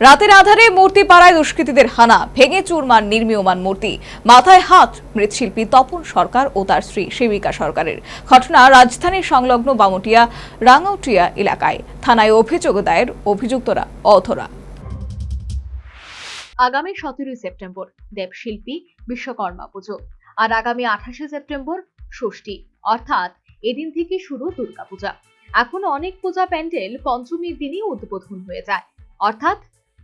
রাতের আধারে মূর্তি পাড়ায় দুষ্কৃতীদের হানা, ভেঙে চুরমার নির্মীয়মান মূর্তি। মাথায় হাত, মৃৎশিল্পী তপন সরকার ও তার স্ত্রী সেবিকা সরকারের। ঘটনা রাজধানীর সংলগ্ন বামুটিয়া, রাঙাউটিয়া এলাকায়। থানায় অভিযোগ দায়ের অভিযুক্তরা অধরা। আগামী সতেরোই সেপ্টেম্বর, দেবশিল্পী বিশ্বকর্মা পুজো। আর আগামী আঠাশে সেপ্টেম্বর, ষষ্ঠী। অর্থাৎ এদিন থেকে শুরু দুর্গাপূজা। এখন অনেক পূজা প্যান্ডেল পঞ্চমীর দিনই উদ্বোধন হয়ে যায়। অর্থাৎ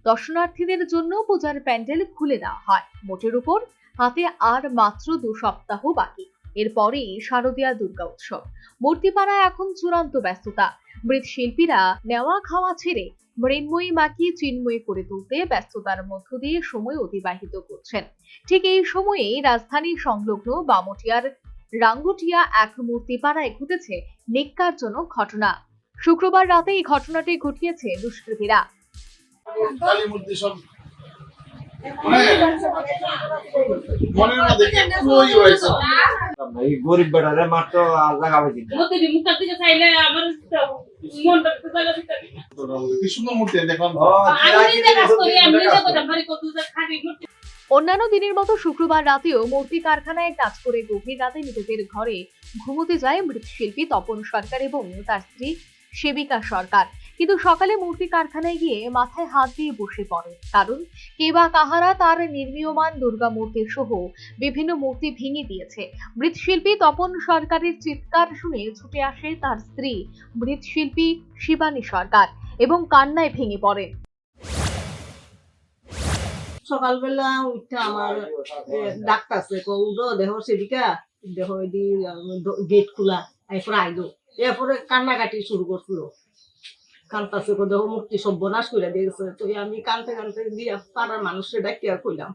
দর্শনার্থীদের জন্য পূজার প্যান্ডেল খুলে দেওয়া হয়। মোটের উপর হাতে আর মাত্র দু সপ্তাহ বাকি। এরপরেই শারদীয়া দুর্গা উৎসব। মূর্তিপাড়ায় এখন চূড়ান্ত ব্যস্ততা। মৃৎশিল্পীরা নেওয়া খাওয়া ছেড়ে মৃন্ময়ী মাকে চিন্ময়ী করে তুলতে ব্যস্ততার মধ্য দিয়ে সময় অতিবাহিত করছেন। ঠিক এই সময়েই রাজধানী সংলগ্ন বামটিয়ার রাঙ্গুটিয়া এক মূর্তিপাড়ায় ঘটেছে নিকারজনক ঘটনা। শুক্রবার রাতে এই ঘটনাটি ঘটিয়েছে দুষ্কৃতীরা। কালী মূর্তি সব মানে মনের মধ্যে একটু হয়েছে এই গরিব বেটারে মাত্র আর জায়গা পাইছি। কি সুন্দর মূর্তি দেখলাম। অন্যান্য দিনের মতো শুক্রবার রাতেও মূর্তি কারখানায় কাজ করে গভীর রাতে নিজেদের ঘরে ঘুমোতে যায় মৃৎশিল্পী তপন সরকার এবং তার স্ত্রী সেবিকা সরকার। কিন্তু সকালে মূর্তি কারখানায় গিয়ে মাথায় হাত দিয়ে বসে পড়ে। কারণ কে বা কাহারা তার নির্মীয়মান দুর্গা মূর্তি সহ বিভিন্ন মূর্তি ভেঙে দিয়েছে। মৃৎশিল্পী তপন সরকারের চিৎকার শুনে ছুটে আসে তার স্ত্রী, মৃৎশিল্পী শিবানী সরকার, এবং কান্নায় ভেঙে পড়ে। সকালবেলা উঠে আমার ডাক্তারছে উঠো দেখো সেদিকা দেখো গেট খোলা, এরপরে আইলো এরপরে কান্নাকাটি শুরু করছিল। কান্তাছে কো দেখো মুক্তি সব বনাশ করে দিয়েছে। তো আমি কানতে কানতে দিয়া পাড়ার মানুষের ডাকিয়া কইলাম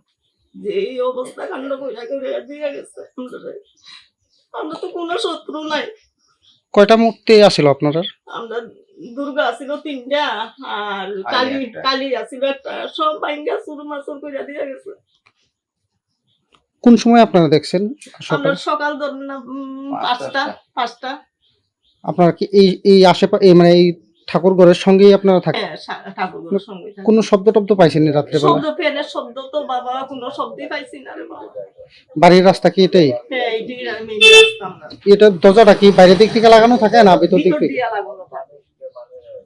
যে এই অবস্থা কাণ্ড কইরা করে দিয়ে গেছে আমরা তো কোনো শত্রু নাই। কয়টা মূর্তি আছিল আপনার আমরা দুর্গা আছিল তিনটা আর কালী কালী আছিল একটা। সব বাইঙ্গা চুর মাচুর করে দিয়ে গেছে। কোন সময় আপনারা দেখছেন? আমরা সকাল সকাল ধরুন পাঁচটা পাঁচটা। আপনারা কি এই এই আশেপাশে এই মানে এই ঠাকুর ঘরের সঙ্গেই আপনারা থাকেন হ্যাঁ কোনো শব্দ টব্দ পাইছেন রাত্রেবেলা শব্দ ফ্যানের শব্দ তো বাবা কোনো শব্দই পাইছি না বাড়ির রাস্তা কি এটাই? হ্যাঁ এটা দরজাটা কি বাইরের দিক থেকে লাগানো থাকে না ভিতর দিক থেকে?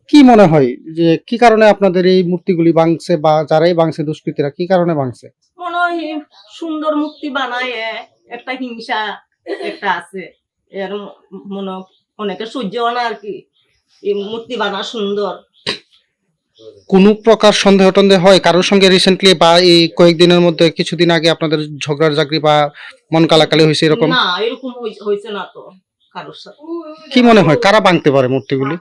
কি মনে হয় যে কি কারণে আপনাদের এই মূর্তিগুলি ভাঙছে বা যারাই ভাঙছে দুষ্কৃতীরা কি কারণে ভাঙছে? মনে হয় সুন্দর মূর্তি বানায় একটা হিংসা একটা আছে। এর মনে অনেকে সহ্য হয় না আর কি। এই মূর্তি বানা সুন্দর। কোন প্রকার সন্দেহ টন্দেহ হয় কারোর সঙ্গে রিসেন্টলি বা এই কয়েকদিনের মধ্যে কিছুদিন আগে আপনাদের ঝগড়ার চাকরি বা মন কালাকালি হয়েছে এরকম? না এরকম হয়েছে না তো কারোর সাথে। কি মনে হয় কারা ভাঙতে পারে মূর্তিগুলি?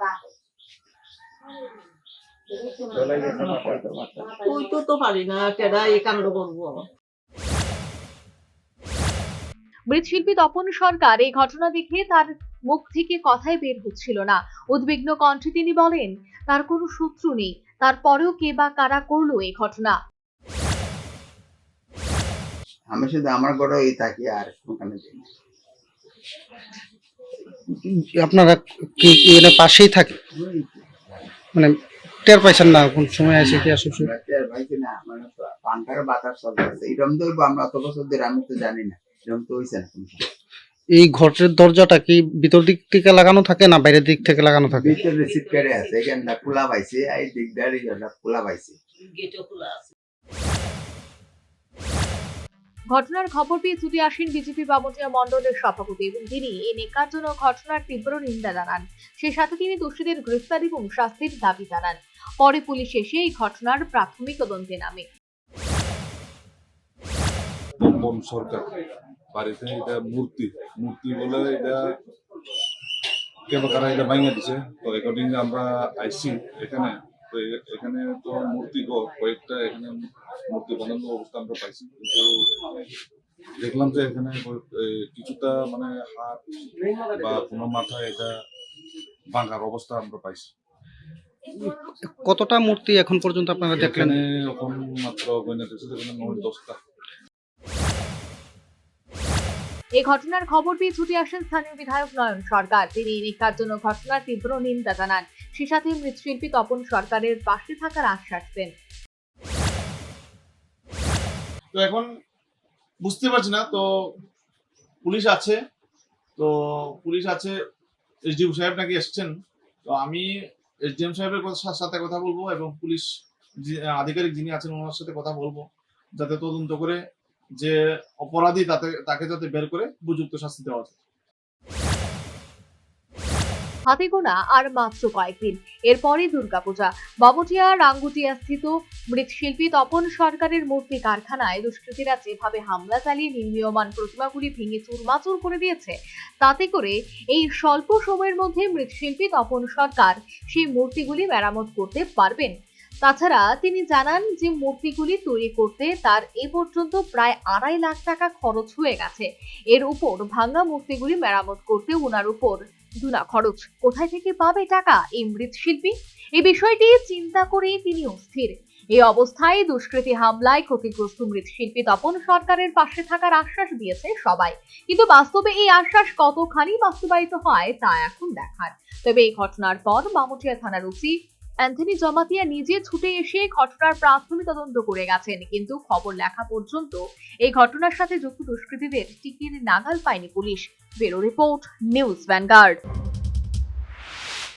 তুই তো তো পারি না কেডা এই কাণ্ড করব? মৃৎশিল্পী তপন সরকার এই ঘটনা দেখে তার মুখ থেকে কথাই বের হচ্ছিল না। উদ্বিগ্ন কণ্ঠে তিনি বলেন তার কোনো শত্রু নেই। তারপরেও কে বা কারা করল এই ঘটনা? আমি শুধু আমার ঘরেই থাকি আর ওখানে যাই না। আপনারা কি কি পাশেই থাকে মানে টের পাইছেন না কোন সময় আসে কি আসে আমরা টের পাইছি না, মানে পাঙ্খার বাতাস চলতেছে। এরম তো আমরা অত বছর ধরে আমি তো জানি না। এই ঘরের দরজাটা কি ভিতর দিক থেকে লাগানো থাকে না বাইরের দিক থেকে লাগানো থাকে? ভিতরে সিট করে আছে এখানটা খোলা পাইছে এই দিক দিয়ে খোলা পাইছে। গেটও খোলা আছে। ঘটনার খবর পেয়ে ছুটে আসেন বিজেপি বামটিয়া মণ্ডলের সভাপতি এবং তিনি এই নেকারজনক ঘটনার তীব্র নিন্দা জানান। সেই সাথে তিনি দোষীদের গ্রেফতার এবং শাস্তির দাবি জানান। পরে পুলিশ এসে এই ঘটনার প্রাথমিক তদন্তে নামে। সরকার বাড়িতে এটা মূর্তি। মূর্তি বলে এটা কেন কারা এটা ভাঙিয়ে দিছে। তো অ্যাকর্ডিং আমরা আইসি এখানে তো এখানে তো মূর্তি কয়েকটা এখানে মূর্তি বানানো অবস্থা আমরা পাইছি। কিন্তু দেখলাম যে এখানে কিছুটা মানে হাত বা কোনো মাথা এটা ভাঙার অবস্থা আমরা পাইছি। কতটা মূর্তি এখন পর্যন্ত আপনারা দেখলেন? এখানে মাত্র দশটা। এই ঘটনার খবর পেয়ে ছুটে আসেন স্থানীয় বিধায়ক নয়ন সরকার। তিনি এই নিকারজনক ঘটনার তীব্র নিন্দা জানান। সে সাথে মৃৎশিল্পী তপন সরকারের পাশে থাকার আশ্বাস দেন। তো এখন বুঝতে পারছি না, তো পুলিশ আছে, তো পুলিশ আছে, এসডিও সাহেব নাকি এসছেন, তো আমি এসডিএম সাহেবের সাথে কথা বলব এবং পুলিশ আধিকারিক যিনি আছেন, ওনার সাথে কথা বলব, যাতে তদন্ত করে যে অপরাধী তাতে, তাকে যাতে বের করে উপযুক্ত শাস্তি দেওয়া যায়। হাতে গোনা আর মাত্র কয়েকদিন। এরপরই দুর্গাপূজা। বাবুটিয়া রাঙ্গুটিয়া স্থিত মৃৎশিল্পী তপন সরকারের মূর্তি কারখানায় দুষ্কৃতীরা যেভাবে হামলা চালিয়ে নির্মীয়মান প্রতিমাগুলি ভেঙে চুরমাচুর করে দিয়েছে, তাতে করে এই স্বল্প সময়ের মধ্যে মৃৎশিল্পী তপন সরকার সেই মূর্তিগুলি মেরামত করতে পারবেন তাছাড়া তিনি জানান যে মূর্তিগুলি তৈরি করতে তার এ পর্যন্ত প্রায় আড়াই লাখ টাকা খরচ হয়ে গেছে। এর উপর ভাঙ্গা মূর্তিগুলি মেরামত করতে ওনার উপর দুনা খরচ। কোথায় থেকে পাবে টাকা এই মৃৎশিল্পী? এই বিষয়টি চিন্তা করেই তিনি অস্থির। এই অবস্থায় দুষ্কৃতী হামলায় ক্ষতিগ্রস্ত মৃৎশিল্পী তপন সরকারের পাশে থাকার আশ্বাস দিয়েছে সবাই। কিন্তু বাস্তবে এই আশ্বাস কতখানি বাস্তবায়িত হয় তা এখন দেখার। তবে এই ঘটনার পর মামুটিয়া থানার ওসি অ্যান্থনি জমাতিয়া নিজে ছুটে এসে ঘটনার প্রাথমিক তদন্ত করে গেছেন। কিন্তু খবর লেখা পর্যন্ত এই ঘটনার সাথে যুক্ত দুষ্কৃতীদের টিকির নাগাল পায়নি পুলিশ। বেরো রিপোর্ট, নিউজ ভ্যানগার্ড।